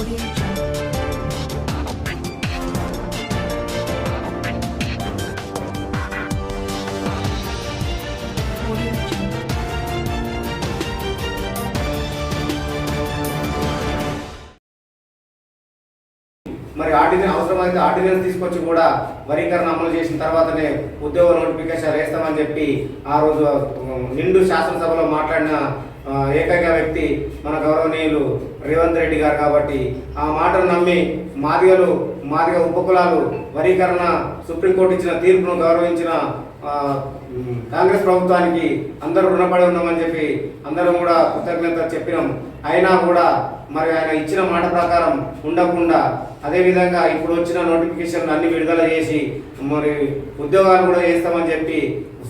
Audio మరి ordinance అవసరమైతే ordinance తీసుకొచ్చి కూడా వరీకరణ అమలు చేసిన తర్వాతనే ఉద్యోగ నోటిఫికేషన్ వేస్తామని చెప్పి ఆ రోజు నిండు శాసనసభలో మాట్లాడిన ఏకైక వ్యక్తి మన గౌరవనీయులు రేవంత్ రెడ్డి గారు కాబట్టి ఆ మాటను నమ్మి మాదిగలు మాదిగ ఉపకులాలు వరీకరణ సుప్రీంకోర్టు ఇచ్చిన తీర్పును గౌరవించిన కాంగ్రెస్ ప్రభుత్వానికి అందరూ రుణపడి ఉన్నామని చెప్పి అందరం కూడా కృతజ్ఞత చెప్పినాం. అయినా కూడా మరి ఆయన ఇచ్చిన మాట ప్రకారం ఉండకుండా అదేవిధంగా ఇప్పుడు వచ్చిన నోటిఫికేషన్ అన్ని విడుదల చేసి మరి ఉద్యోగాలు కూడా చేస్తామని చెప్పి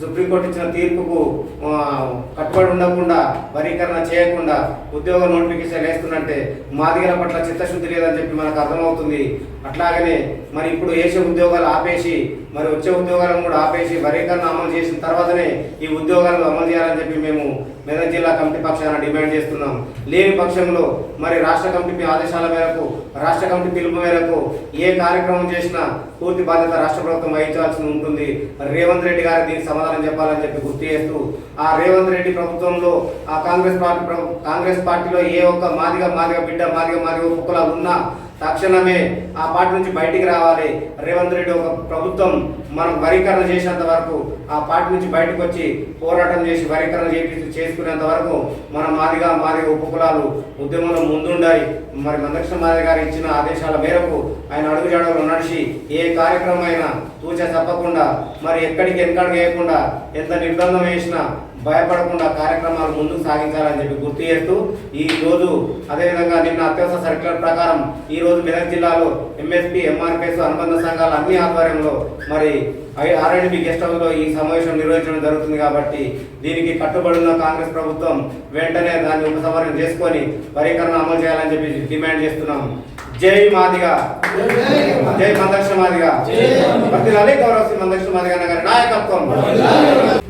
సుప్రీంకోర్టు ఇచ్చిన తీర్పుకు కట్టుబడి ఉండకుండా వరీకరణ చేయకుండా ఉద్యోగ నోటిఫికేషన్ వేస్తున్నట్టే మాదిగల పట్ల చిత్తశుద్ధి లేదని చెప్పి మనకు అర్థమవుతుంది. అట్లాగనే మరి ఇప్పుడు వేసే ఉద్యోగాలు ఆపేసి మరి వచ్చే ఉద్యోగాలను కూడా ఆపేసి వరీకరణ అమలు చేసి చేసిన తర్వాతనే ఈ ఉద్యోగాలను అమలు చేయాలని చెప్పి మేము మెదక్ జిల్లా కమిటీ పక్షాన డిమాండ్ చేస్తున్నాం. లేని పక్షంలో మరి రాష్ట్ర కమిటీ ఆదేశాల మేరకు రాష్ట్ర కమిటీ పిలుపు మేరకు ఏ కార్యక్రమం చేసినా పూర్తి బాధ్యత రాష్ట్ర ప్రభుత్వం వహించాల్సి ఉంటుంది. రేవంత్ రెడ్డి గారికి దీనికి సమాధానం చెప్పాలని చెప్పి గుర్తు చేస్తూ ఆ రేవంత్ రెడ్డి ప్రభుత్వంలో ఆ కాంగ్రెస్ పార్టీ కాంగ్రెస్ పార్టీలో ఏ ఒక్క మాదిగ మాదిగ బిడ్డ మాదిగ మాదిగ ఉపకులాలు ఉన్నా తక్షణమే ఆ పార్టీ నుంచి బయటికి రావాలి. రేవంత్ రెడ్డి ఒక ప్రభుత్వం మనం వరీకరణ చేసేంత వరకు ఆ పార్టీ నుంచి బయటకు వచ్చి పోరాటం చేసి వరీకరణ చేపి చేసుకునేంత వరకు మన మాదిగా మాది ఉపకులాలు ఉద్యమంలో ముందుండాయి. మరి మందకృష్ణ మాది గారు ఇచ్చిన ఆదేశాల మేరకు ఆయన అడుగుజాడలు నడిచి ఏ కార్యక్రమం అయినా తూచ తప్పకుండా మరి ఎక్కడికి ఎక్కడికి వేయకుండా ఎంత నిర్బంధం వేసినా భయపడకుండా కార్యక్రమాలు ముందుకు సాగించాలని చెప్పి గుర్తు చేస్తూ ఈ రోజు అదేవిధంగా నిన్న అత్యవసర సర్క్యులర్ ప్రకారం ఈ రోజు మెదక్ జిల్లాలో ఎంఎస్పీ ఎంఆర్పిఎస్ అనుబంధ సంఘాల అన్ని ఆధ్వర్యంలో మరి ఆర్ఎండ్బి గెస్ట్ హౌస్లో ఈ సమావేశం నిర్వహించడం జరుగుతుంది కాబట్టి దీనికి కట్టుబడి ఉన్న కాంగ్రెస్ ప్రభుత్వం వెంటనే దాన్ని ఉపసంహరణ చేసుకొని పరికరణ అమలు చేయాలని చెప్పి డిమాండ్ చేస్తున్నాం. జై మాదిగా. జై మందక్ష మాదిగా. వర్ధిల్లాలి గౌరవ శ్రీ మందక్ష మాదిగా గారి నాయకత్వం.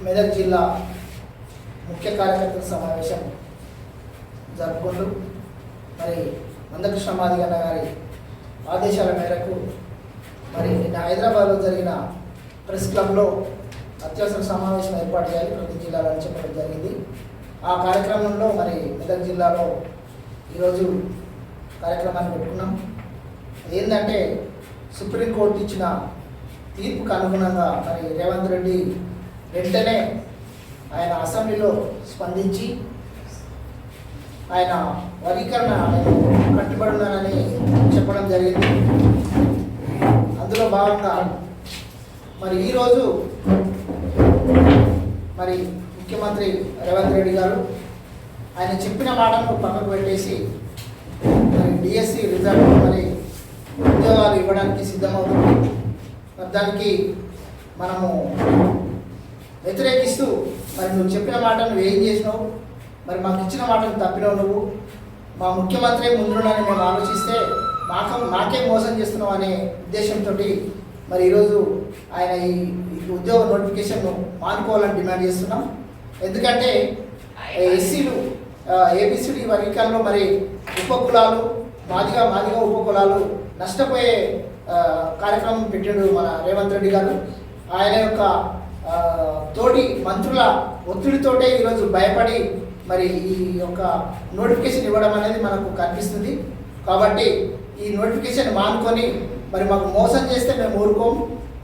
మెదక్ జిల్లా ముఖ్య కార్యకర్తల సమావేశం జరుపుకుంటూ మరి మందకృష్ణ మాదిగన్న గారి ఆదేశాల మేరకు మరి నిన్న హైదరాబాద్లో జరిగిన ప్రెస్ క్లబ్లో అత్యవసర సమావేశం ఏర్పాటు చేయాలి. ప్రతి జిల్లాలో అని చెప్పడం జరిగింది. ఆ కార్యక్రమంలో మరి మెదక్ జిల్లాలో ఈరోజు కార్యక్రమాన్ని పెట్టుకున్నాం. ఏంటంటే సుప్రీంకోర్టు ఇచ్చిన తీర్పుకు అనుగుణంగా మరి రేవంత్ రెడ్డి వెంటనే ఆయన అసెంబ్లీలో స్పందించి ఆయన వర్గీకరణ కట్టుబడి ఉన్నానని చెప్పడం జరిగింది. అందులో భాగంగా మరి ఈరోజు మరి ముఖ్యమంత్రి రేవంత్ రెడ్డి గారు ఆయన చెప్పిన మాటను పక్కకు పెట్టేసి మరి డిఎస్సి రిజల్ట్ మరి ఉద్యోగాలు ఇవ్వడానికి సిద్ధమవుతుంది మరి దానికి మనము వ్యతిరేకిస్తూ మరి నువ్వు చెప్పిన మాటను నువ్వు ఏం చేసినావు? మరి మాకు ఇచ్చిన మాటను తప్పినావు నువ్వు? మా ముఖ్యమంత్రి ముందుండని మేము ఆలోచిస్తే మాకు నాకే మోసం చేస్తున్నావు అనే ఉద్దేశంతో మరి ఈరోజు ఆయన ఈ ఉద్యోగ నోటిఫికేషన్ను మానుకోవాలని డిమాండ్ చేస్తున్నాం. ఎందుకంటే ఎస్సీలు ఏబిసిడి వర్గీకరణలో మరి ఉపకులాలు మాదిగా మాదిగా ఉపకులాలు నష్టపోయే కార్యక్రమం పెట్టాడు మన రేవంత్ రెడ్డి గారు. ఆయన యొక్క తోటి మంత్రుల ఒత్తిడితోటే ఈరోజు భయపడి మరి ఈ యొక్క నోటిఫికేషన్ ఇవ్వడం అనేది మనకు కనిపిస్తుంది. కాబట్టి ఈ నోటిఫికేషన్ మానుకొని మరి మాకు మోసం చేస్తే మేము ఊరుకోం.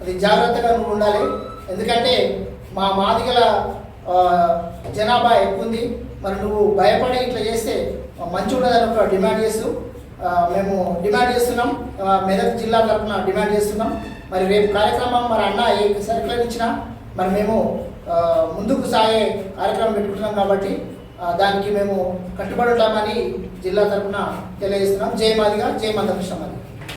అది జాగ్రత్తగా నువ్వు ఉండాలి. ఎందుకంటే మా మాదిగల జనాభా ఎక్కువ ఉంది మరి నువ్వు భయపడి ఇట్లా చేస్తే మంచి ఉండదని ఒక డిమాండ్ చేస్తూ మేము డిమాండ్ చేస్తున్నాం. మెదక్ జిల్లా తరఫున డిమాండ్ చేస్తున్నాం. మరి రేపు కార్యక్రమం మరి అన్న ఏ సర్కులర్ ఇచ్చినా మరి మేము ముందుకు సాగే కార్యక్రమం పెట్టుకుంటున్నాం కాబట్టి దానికి మేము కట్టుబడి ఉంటామని జిల్లా తరఫున తెలియజేస్తున్నాం. జై మాదిగా జై మందకృష్ణ మాదిగా.